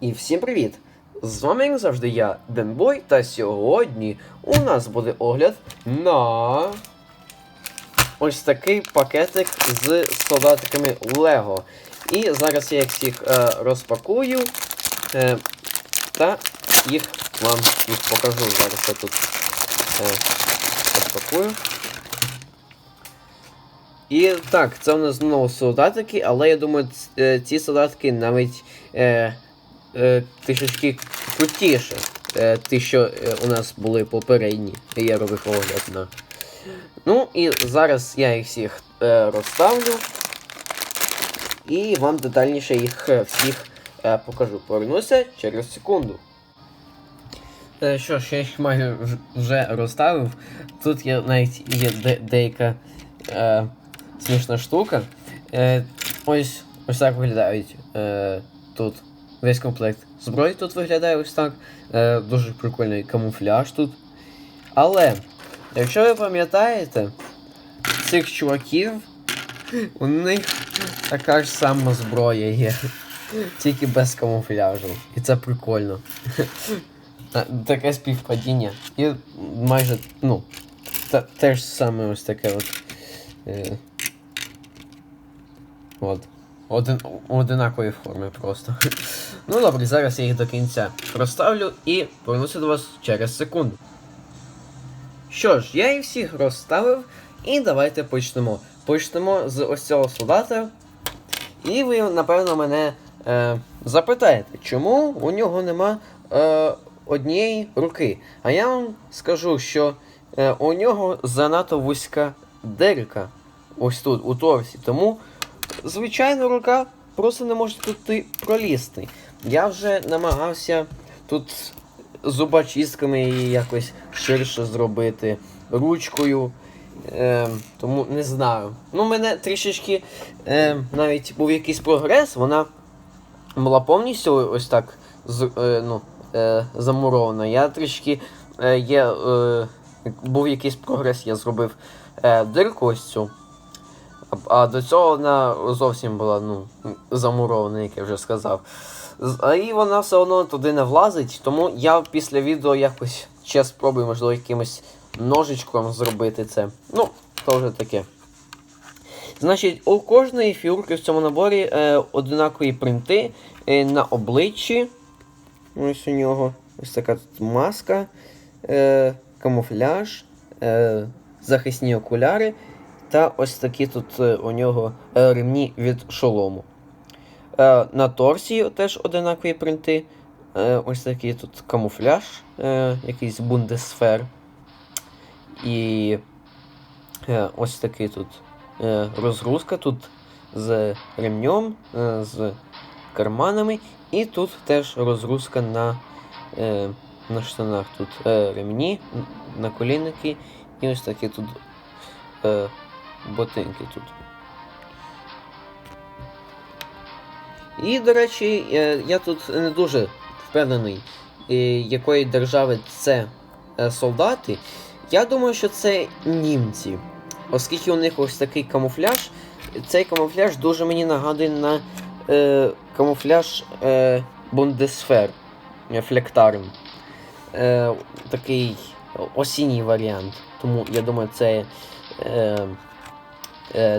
І всім привіт! З вами, як завжди, я, Денбой, та сьогодні у нас буде огляд на ось такий пакетик з солдатиками Лего. І зараз я їх всіх е, розпакую е, та їх вам їх покажу. Зараз я тут е, розпакую. І так, це у нас знову солдатики, але я думаю, е, ці солдатики навіть е, трішечки крутіше. Е, ті, що е, у нас були попередні. Я робив огляд на. Ну і зараз я їх всіх е, розставлю. І вам детальніше їх е, всіх е, покажу. Повернуся через секунду. Е, що ж, я їх майже вже розставив. Тут є навіть є де- деяка е, смішна штука. Е, ось ось так виглядають е, тут весь комплект зброї тут виглядає ось так. Е, дуже прикольний камуфляж тут. Але, якщо ви пам'ятаєте, цих чуваків, у них така ж сама зброя є. Тільки без камуфляжу. І це прикольно. Таке співпадіння. І майже, ну, те ж саме ось таке от. Е, от. Один, одинакові форми просто. Ну добре, зараз я їх до кінця розставлю і повернуся до вас через секунду. Що ж, я їх всіх розставив, і давайте почнемо. Почнемо з ось цього солдата. І ви, напевно, мене е, запитаєте, чому у нього нема е, однієї руки. А я вам скажу, що е, у нього занадто вузька дирка ось тут, у торсі. Тому звичайна рука просто не може туди пролізти. Я вже намагався тут зубочистками її якось ширше зробити, ручкою. Е, тому не знаю. Ну, мене трішечки е, навіть був якийсь прогрес, вона була повністю ось так з, е, ну, е, замурована. Я трішки е, є, е, був якийсь прогрес, я зробив е, дирку ось цю. А, до цього вона зовсім була ну, замурована, як я вже сказав. І вона все одно туди не влазить, тому я після відео якось ще спробую, можливо, якимось ножичком зробити це. Ну, то вже таке. Значить, у кожної фігурки в цьому наборі е, одинакові принти е, на обличчі. Ось у нього ось така тут маска, е, камуфляж, е, захисні окуляри. Та ось такі тут е, у нього е, ремні від шолому. Е, на торсі теж одинакові принти. Ось такий тут камуфляж, якийсь бундесфер. І ось такий тут розгрузка тут з ремнем, з карманами. І тут теж розгрузка на, на штанах. Тут ремні, н- наколінники і ось такі тут ботинки тут. І, до речі, е, я тут не дуже впевнений, е, якої держави це е, солдати. Я думаю, що це німці. Оскільки у них ось такий камуфляж, цей камуфляж дуже мені нагадує на е, камуфляж е, Бундесфер Флектарм. Е, такий осінній варіант. Тому я думаю, це, е,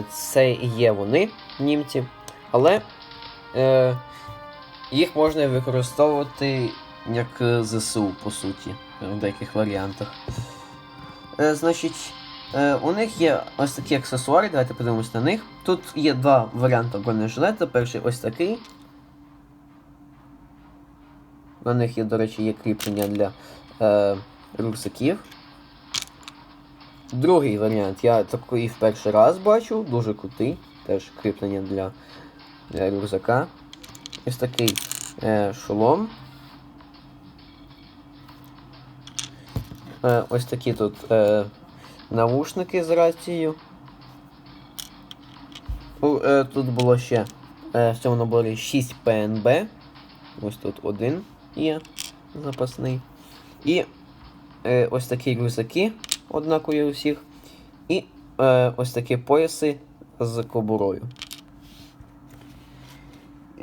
це і є вони, німці. Але е, їх можна використовувати як е, ЗСУ, по суті, в деяких варіантах. Е, значить, е, у них є ось такі аксесуари, давайте подивимось на них. Тут є два варіанти бронежилета. Перший ось такий. На них є, до речі, є кріплення для е, рюкзаків. Другий варіант, я такий в перший раз бачу, дуже крутий. Теж кріплення для, для рюкзака. Ось такий е, шолом. Е, ось такі тут е, навушники з рацією. Е, тут було ще е, в цьому наборі 6 ПНБ. Ось тут один є запасний. І е, ось такі рюкзаки однакові у всіх. І е, ось такі пояси з кобурою.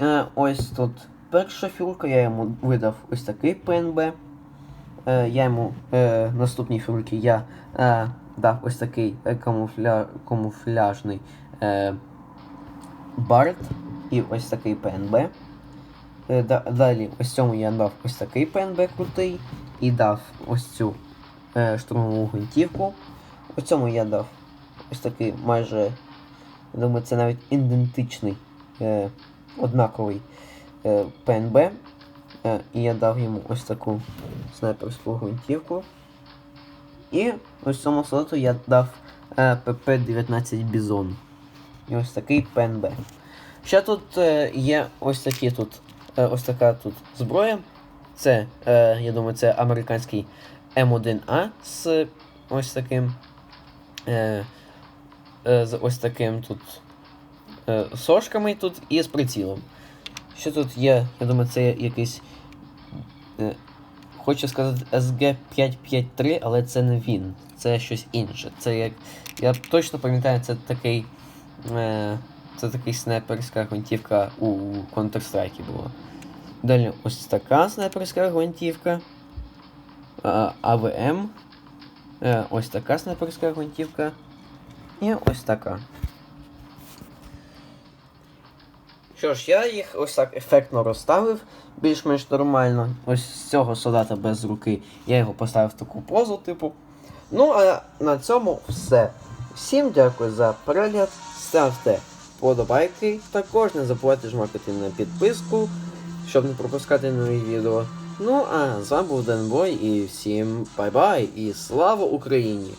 Е, ось тут перша фігурка, я йому видав ось такий ПНБ. Е, я йому е, наступній фігурці я е, дав ось такий е, камуфля, камуфляжний е, Барт і ось такий ПНБ. Е, далі ось цьому я дав ось такий ПНБ крутий і дав ось цю штурмову гвинтівку. Ось цьому я дав ось такий майже, я думаю, це навіть ідентичний, е, однаковий е, ПНБ. Е, і я дав йому ось таку снайперську гвинтівку. І ось цьому солдату я дав е, ПП-19 Бізон. І ось такий ПНБ. Ще тут е, є ось такі тут, е, ось така тут зброя. Це, е, я думаю, це американський М1А з ось таким. Е, е, з ось таким тут е, сошками тут і з прицілом. Що тут є? Я думаю, це якийсь. Е, хочу сказати SG553, але це не він. Це щось інше. Це як. Я точно пам'ятаю, це такий. Е, це такий снайперська гвинтівка у Counter-Strike була. Далі ось така снайперська гвинтівка. АВМ. Е, ось така снайперська гвинтівка. І ось така. Що ж, я їх ось так ефектно розставив, більш-менш нормально. Ось з цього солдата без руки. Я його поставив в таку позу, типу. Ну, а на цьому все. Всім дякую за перегляд. Ставте подобайки. Також не забувайте жмакати на підписку, щоб не пропускати нові відео. Ну, а з вами був Денбой і всім бай-бай і слава Україні!